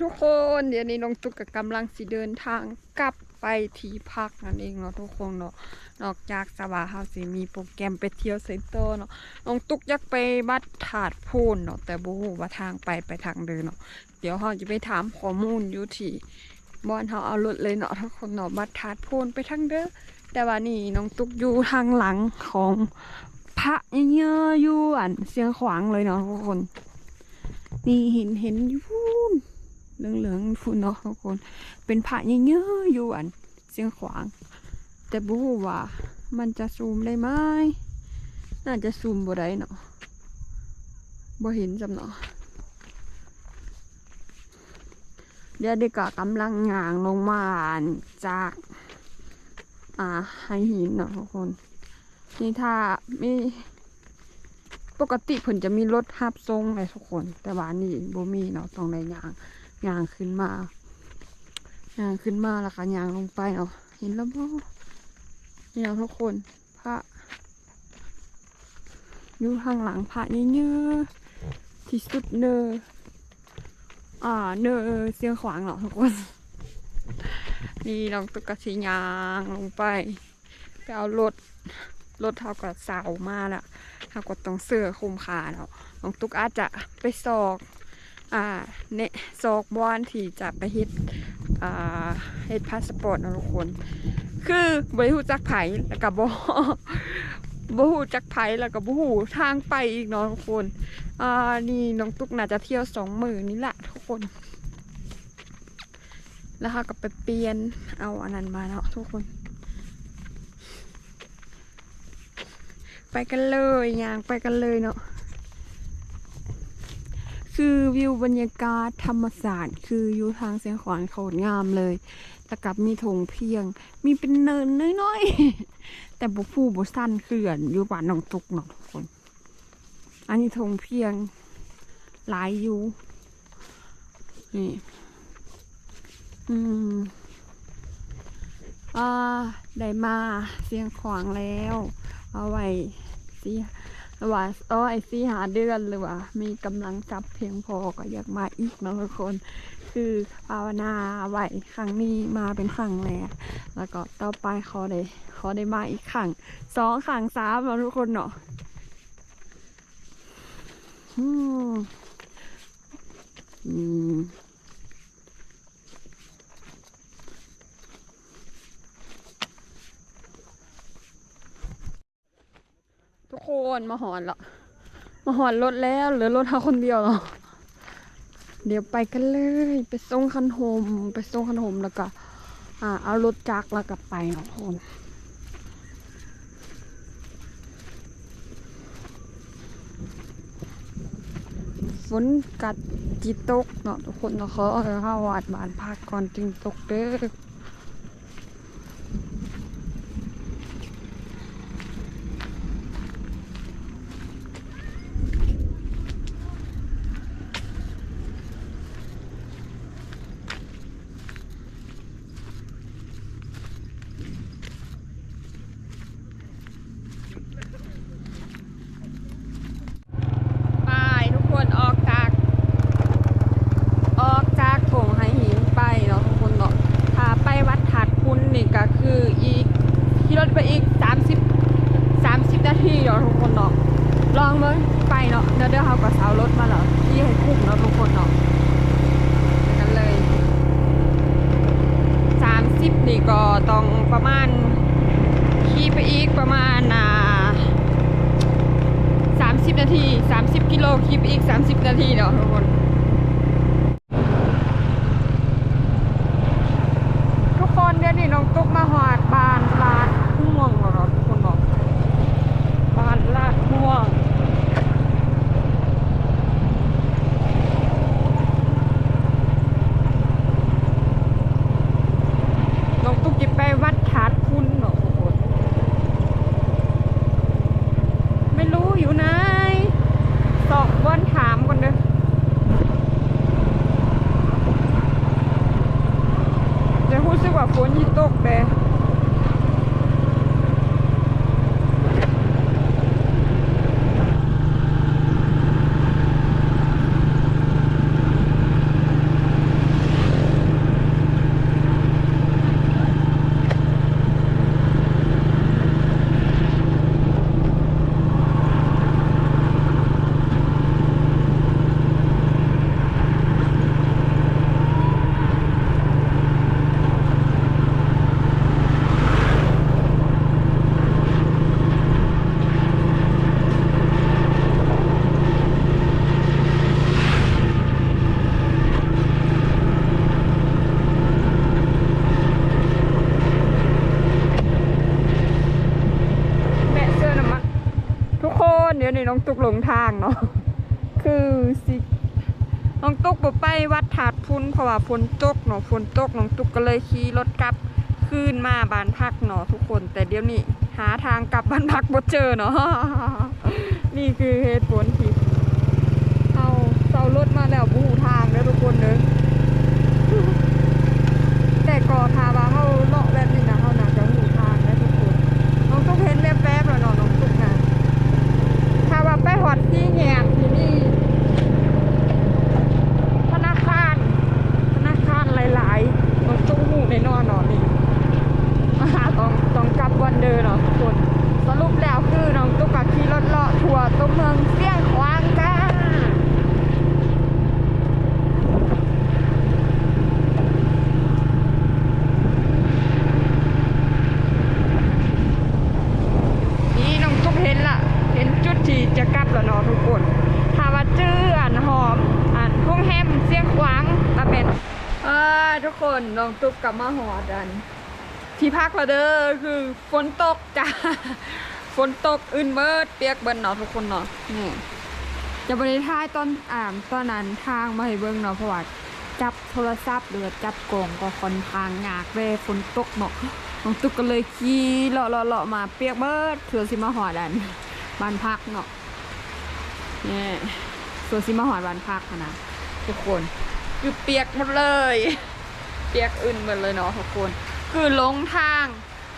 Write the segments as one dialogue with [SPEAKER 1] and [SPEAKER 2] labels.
[SPEAKER 1] ทุกคนเดี๋ยวนี้น้องตุ๊กกำลังสิเดินทางกลับไปที่พักนั่นเองเนาะทุกคนเนาะนอกจากสบาเฮาสิมีโปรแกรมไปเที่ยวเซ็นเตอร์เนาะน้องตุ๊กอยากไปบัดถาดพูนเนาะแต่บูฮูว่าทางไปไปทางเดินเนาะเดี๋ยวเฮาจะไปถามข้อมูลอยู่ที่บ้านเฮาเอารถเลยเนาะทุกคนเนาะบัดถาดพูนไปทางเด้อแต่ว่านี่น้องตุ๊กอยู่ทางหลังของพระเยอะอยู่อันเสียงขวางเลยเนาะทุกคน นี่เห็นเห็นอยู่ พูนเหลืองๆฝุ่นเนาะทุกคน เป็นผ่าเยอะๆอยู่อันเสียงขวาง แต่บรูว่า มันจะซูมได้ไหมน่าจะซูมบ่ได้เนาะบ่เห็นจำเนาะเดี๋ยวเด็กก็กำลังงางลงมาจากอ่าไฮหินเนาะทุกคน นี่ถ้ามีปกติเพิ่นจะมีรถฮับทรงเลยทุกคน แต่ว่านี่บ่มีเนาะต้องได้ยาง ยางขึ้นมายางขึ้นมาแล้วก็ยางลงไปเนาะเห็นแล้วบ่นี่เนาทุกคนพระอยู่ข้างหลังพระเยอะๆที่สุดเนออ่าเนอเสียงขวางเนาะทุกคน นี่น้องตุ๊กกะสิยางลงไปไปเอารถรถเท่ากับเสามาแล้วเท่ากับต้องเสือคุมขาเนาะน้องตุ๊กอาจจะไปสอก อ่าเนซกบอนที่จะไปเฮ็ดอ่าเฮ็ดพาสปอร์ตนะทุกคน คือบริหูจักไผแล้วก็บ่บ่ฮู้จักไผแล้วก็บ่ฮู้ทางไปอีกเนาะทุกคนอ่านี่น้องตุ๊กน่าจะเที่ยวสองมือนี่แหละทุกคน แล้วเขาก็ไปเปลี่ยนเอาอันนั้นมาเนาะทุกคน ไปกันเลยย่างไปกันเลยเนาะ คือวิวบรรยากาศธรรมศาสตร์ คืออยู่ทางเสียงขวานโคตรงามเลยแล้วกับมีธงเพียง มีเป็นเนินน้อยๆ แต่บุผู้บุสั้นเขื่อนอยู่บ้านหนองตุกเนาะทุกคน อันนี้ธงเพียง หลายอยู่นี่อืมอ่าได้มาเสียงขวางแล้ว เอาไว้สิ ว่าอ๋อไอซีหาเดือนหรือว่า มีกำลังจับเพียงพอก็อยากมาอีกนะทุกคน คือภาวนาไหวครั้งนี้มาเป็นครั้งแรกแล้วก็ต่อไปขอได้ขอได้มาอีกครั้งสองครั้งสามนะทุกคนเนาะอืมอืม ทุกคนมาหอนละมาหอนรถแล้วเหลือรถเท่าคนเดียวเนาเดี๋ยวไปกันเลย ไปส่งคันโฮมไปส่งคันโฮมแล้วก็อ่าเอารถจักรแล้วก็ไปเนาะทุกคนฝนกัดจิตกเนาะทุกคนเนาะเขาเอาข้าวาดบานพักก่อนจึงตกเด้อไปทุกคนออกจาก ออกจากโถงไฮหินไปเนาะทุกคนเนาะถ้าไปวัดถาดคุณนี่ก็คืออีกขี่รถไปอีก 30 30นาทีเนาะทุกคนเนาะลองเลยไปเนาะเดี๋ยวเดี๋ยวเขาก็เสารถมาเหรอที่ให้คุ้มเนาะทุกคนเนาะกันเลย30นี่ก็ต้องประมาณขี่ไปอีกประมาณอ่า30นาที30กิโลขี่ไปอีก30นาทีเนาะทุกคน ทุกคนเดี๋ยวนี้น้องตุ๊กมาหอดบานลาดม่วงแล้วเนาะทุกคนบอกบานลาดม่วง น้องตุ๊กจะไปวัดถาดคุณเนาะทุกคน ไม่รู้อยู่ไหนสองบนถามก่อนเด้อ องตุกหลงทางเนาะคือสิน้องตุกบไปวัดถาดพุนเพราะว่าฝนตกเนาะฝนตกน้องตุกก็เลยขี่รถกลับคืนมาบ้านพักเนาะทุกคน แต่เดี๋ยวนี้หาทางกลับบ้านพักบ่เจอเนาะนี่คือเหตุผลที่เอาเซารถมาแล้วบูทางเด้อทุกคนเด้อแต่ก่อทาว่าเขาเลาะแบบนี้นะเขาน่าจะหูทางนะทุกคนน้องตุกเห็นแป๊บๆแล้วเนาะน้องตุกนะถ้าว่าไปหอดที่แงกที่นี่ ธนาคาร ธนาคารหลายๆน้องตุกหูในนอนเนาะนี่มาหาต้องต้องกลับวันเดอร์เนาะทุกคนสรุปแล้วคือน้องตุกกับขี่รถเลาะทัวร์ตัวเมืองเสี่ยงควางจ้า นี่น้องตุ๊กเห็นละเห็นจุดที่จะกลับแล้วเนาะทุกคนถ้าว่าจื้ออ่านหอมอ่านห้องแฮมเสียงขวางตาเป็นเออทุกคนน้ องตุ๊กกลับมาหอดัน ที่พักเราเด้อคือฝนตกจ้าฝนตกอื่นเบิดเปียกเบิดเนาะทุกคนเนาะนี่จะบริท้ายตอนอ่านตอนนั้นทางมาให้เบิ่งเนาะเพราะว่าจับโทรศัพท์หรือจับกล่องก็ค่อนข้างยากเลยฝนตกเนาะน้องตุ๊กก็เลยขี่เลาะเลาะเลาะมาเปียกเบิดเถื่อสิมาหอดันบ้านพักเนาะนี่ส่วนสิมาหอดบ้านพักนะทุกคนคือเปียกหมดเลย ปียกอื่นหมดเลยเนาะทุกคน คือหลงทาง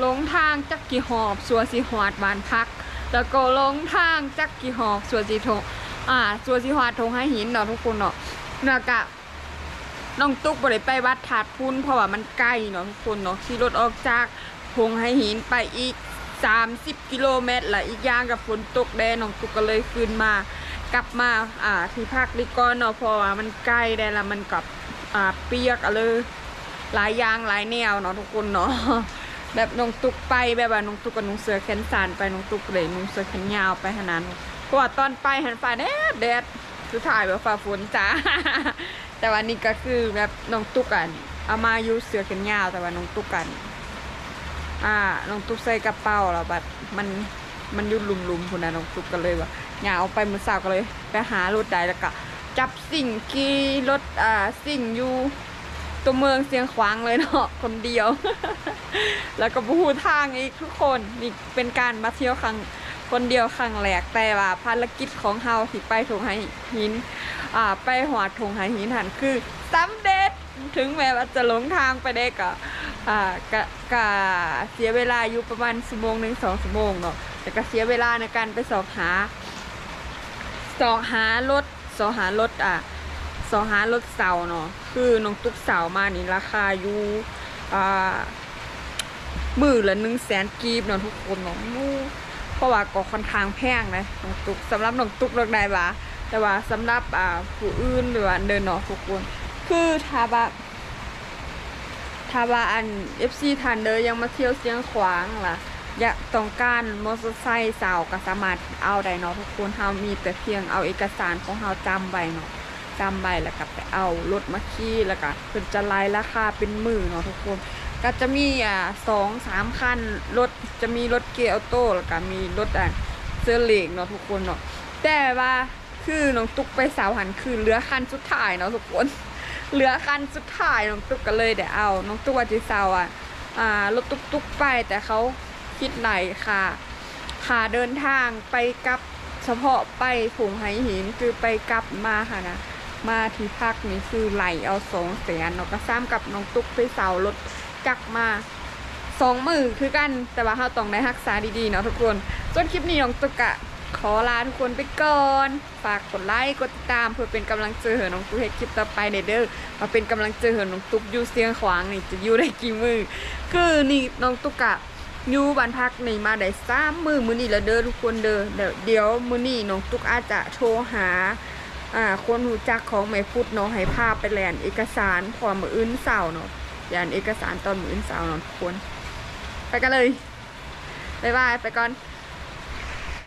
[SPEAKER 1] หลงทางจักกี่หอบส่วสิหอดบ้านพัก แล้วก็หลงทางจักกี่หอบส่วสิทงอ่าส่วสิหอดทงให้หินเนาะทุกคนเนาะเนากะน้องตุ๊กบ่ได้ไปวัดถาดพุ้นเพราะว่ามันใกล้เนาะทุกคนเนาะขี่รถออกจากพงให้หินไปอีก 30 กิโลเมตรละอีกอย่างกับฝนตกแดน้องตุ๊กก็เลยขึ้นมากลับมาอ่าที่พักดีก่อนเนาะเพราะว่ามันใกล้ได้ละมันกับอ่าเปียกเลย หลายอย่างหลายแนวเนาะทุกคนเนาะแบบนงตุ๊กไปแบบว่าน้องตุ๊กกับน้องเสือแขนสานไปน้องตุ๊กเลยน้องเสือแขนยาวไปขนาดนั้นเพราะว่าตอนไปหันฟ้าแดดแดดคือถ่ายแบบฟ้าฝนจ้าแต่วันนี้ก็คือแบบน้องตุ๊กอันเอามาอยู่เสือแขนยาวแต่ว่าน้องตุ๊กกัน อ่าน้องตุ๊กใส่กระเป๋าแล้วบัดมันมันยุ่ลุมๆคุณนะน้องตุ๊กก็เลยว่าอย่าเอาไปมือสาวก็เลย ไปหารถได้แล้วก็จับสิ่งขี่รถอ่าสิ่งอยู่ ตัวเมืองเสียงขวางเลยเนาะคนเดียว แล้วก็บูทางอีกทุกคนนี่เป็นการมาเที่ยวครั้งคนเดียวครั้งแรกแต่ว่าภารกิจของเฮาที่ไปถงไหหินอ่าไปหอดถงไหหินหันคือสำเร็จถึงแม้ว่าจะหลงทางไปได้ก็อ่ากะกะเสียเวลาอยู่ประมาณชั่วโมงหนึ่งสองชั่วโมงเนาะแต่ก็เสียเวลาในการไปสอบหาสอบหารถสอบหารถอะ สอหารถเสาเนาะคือน้องตุ๊กเสามานี่ราคาอยู่อ่ามือละหนึ่งแสนกีบเนาะทุกคนเนาะอู้เพราะว่าก็ค่อนข้างแพงเลยน้องตุ๊กสำหรับน้องตุ๊กเลือกได้ปะแต่ว่าสำหรับอ่าผู้อื่นหรือว่าเดินเนาะทุกคน คือถ้าว่าถ้าว่าอัน FC ทันเดอยังมาเที่ยวเสียงขวางล่ะอยากต้องการมอเตอร์ไซค์สาวก็สามารถเอาได้เนาะทุกคนเฮามีแต่เพียงเอาเอกสารของเฮาจำไว้เนาะ จำไว้แล้วก็ไปเอารถมาขี่แล้วก็เพิ่นจะไล่ราคาเป็นหมื่นเนาะทุกคน ก็จะมีอ่าสองสามคันรถจะมีรถเกียร์ออโต้แล้วก็มีรถอะเสื้อเล็กเนาะทุกคนเนาะแต่ว่าคือน้องตุ๊กไปสาวหันคือเหลือคันสุดท้ายเนาะทุกคนเหลือคันสุดท้ายน้องตุ๊กก็เลยเดี๋ยวเอา น้องตุ๊กว่าจะสาวอะอ่ารถตุ๊กตุ๊กไปแต่เขาคิดไหนค่ะค่าเดินทางไปกลับเฉพาะไปผงไหหินคือไปกลับมาค่ะนะ มาที่พักนี่คือไหลเอาสองแสนเนาะก็ซ้ำกับน้องตุ๊กไปสาวรถจักมาสองมือคือกันแต่ว่าเราต้องได้รักษาดีๆเนาะทุกคนจนคลิปนี้น้องตุ๊กอะขอลาทุกคนไปก่อน ฝากกดไลค์กดติดตามเพื่อเป็นกำลังใจให้น้องตุ๊กให้คลิปต่อไปเด้อมาเป็นกำลังใจให้น้องตุ๊กอยู่เสียงขวางนี่จะอยู่ได้กี่มือคือนี่น้องตุ๊กอะอยู่บ้านพักนี่มาได้สามมือมือนี่ละเด้อทุกคนเด้อเดี๋ยวเดี๋ยวมือนี่น้องตุ๊กอาจจะโทรหา อ่าคนหูจักของไม่พุดเนาะให้พาไปแลนเอกสารพอมืออื่นเสาเนาะยานเอกสารตอนมืออื่นเสาเนาะทุกคน ไปกันเลย บ๊ายบาย ไปก่อน